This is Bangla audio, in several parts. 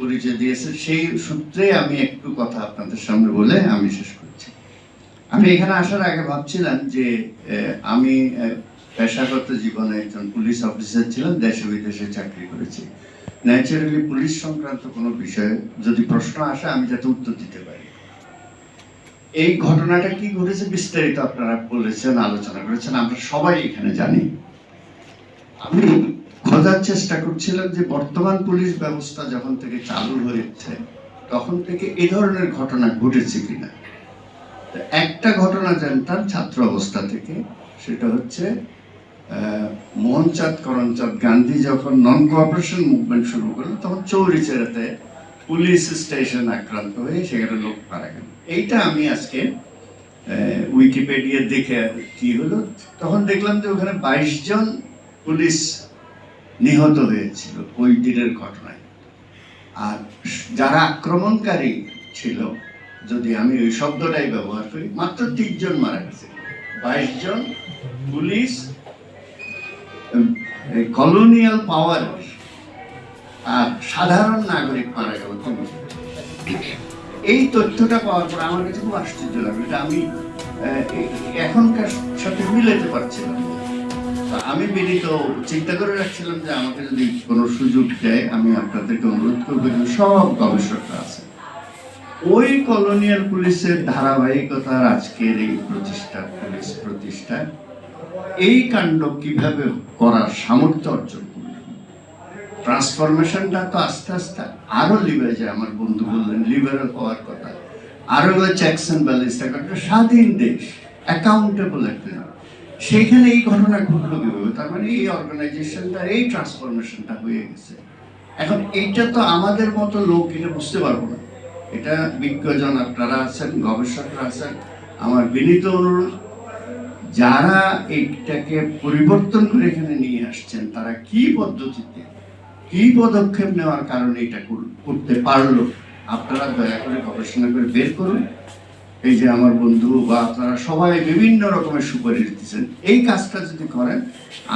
পরিচয় সেই সূত্রে আমি একটু কথা আপনাদের সামনে বলে আমি শেষ করছি। আমি এখানে আসার আগে ভাবছিলাম যে আমি পেশাগত জীবনে একজন পুলিশ অফিসার ছিলাম, দেশে বিদেশে চাকরি করেছি। ন্যাচারালি পুলিশ সংক্রান্ত কোনো বিষয়ে যদি প্রশ্ন আসে, আমি যাতে উত্তর দিতে পারি। এই ঘটনাটা কি ঘটেছে বিস্তারিত আপনারা বলেছেন, আলোচনা করেছেন, আমরা সবাই এখানে জানি। আমি খোঁজার চেষ্টা করছিলাম যে বর্তমান পুলিশ ব্যবস্থা যখন থেকে চালু হয়েছে তখন থেকে এই ধরনের ঘটনা ঘটেছে কিনা? একটা ঘটনা জানতাম ছাত্র অবস্থা থেকে সেটা হচ্ছে আহ, মোহনচাঁদ করমচাঁদ গান্ধী যখন নন কোঅপারেশন মুভমেন্ট শুরু করল তখন চৌরিচেরাতে পুলিশ স্টেশন আক্রান্ত হয়ে সেখানে লোক মারা গেল। এইটা আমি আজকে উইকিপিডিয়া দেখে কি হলো তখন দেখলাম যে ওখানে বাইশ জন পুলিশ নিহত হয়েছিল ওই দিনের ঘটনায়। আর যারা আক্রমণকারী ছিল, যদি আমি ওই শব্দটাই ব্যবহার করি, মাত্র তিনজন মারা গেছে। বাইশ জন পুলিশ কলোনিয়াল পাওয়ার আর সাধারণ নাগরিক মারা গেল এই তথ্যটা পাওয়ার পর আমার কাছে খুব আশ্চর্য লাগল এটা আমি এখনকার সাথে মিলাতে পারছিলাম আমি বিনীত চিন্তা করে রাখছিলাম যে আমাকে যদি কোনো সুযোগ দেয়, আমি আপনাদেরকে অনুরোধ করব যে সব গবেষকরা আছে। ওই কলোনিয়াল পুলিশের ধারাবাহিকতার আজকের এই প্রতিষ্ঠা, পুলিশ প্রতিষ্ঠা, এই কাণ্ড কীভাবে করার সামর্থ্য অর্জন ট্রান্সফরমেশনটা তো আস্তে আস্তে আরও লিবে যায় আমার বন্ধু বললেন লিবারেল হওয়ার কথা। আরও চেকস অ্যান্ড ব্যালেন্স একটা স্বাধীন দেশ অ্যাকাউন্টেবল একটা সেইখানে এই ঘটনা ঘটলো কীভাবে? তার মানে এই অর্গানাইজেশনটা এই ট্রান্সফরমেশনটা হয়ে গেছে। এখন এইটা তো আমাদের মতো লোক এটা বুঝতে পারব না। এটা বিজ্ঞজন আপনারা আছেন, গবেষকরা আছেন। আমার বিনীত অনুরোধ, যারা এইটাকে পরিবর্তন করে এখানে নিয়ে আসছেন, তারা কি পদ্ধতিতে, কি পদক্ষেপ নেওয়ার কারণে এটা করতে পারল? আপনারা দয়া করে গবেষণা করে বের করুন। এই যে আমার বন্ধু বা আপনারা সবাই বিভিন্ন রকমের সুপারিশ দিচ্ছেন, এই কাজটা যদি করেন,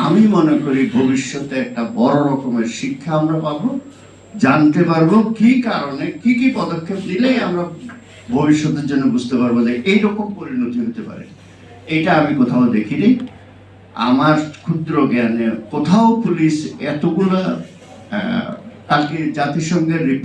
আমি মনে করি ভবিষ্যতে একটা বড় রকমের শিক্ষা আমরা পাবো, জানতে পারব কি কারণে কি কি পদক্ষেপ নিলেই আমরা ভবিষ্যতের জন্য বুঝতে পারব যে এইরকম পরিণতি হতে পারে। এটা আমি কোথাও দেখিনি। আমার ক্ষুদ্র জ্ঞানে কোথাও পুলিশ এতগুলো কালকে জাতিসংঘের রিপোর্ট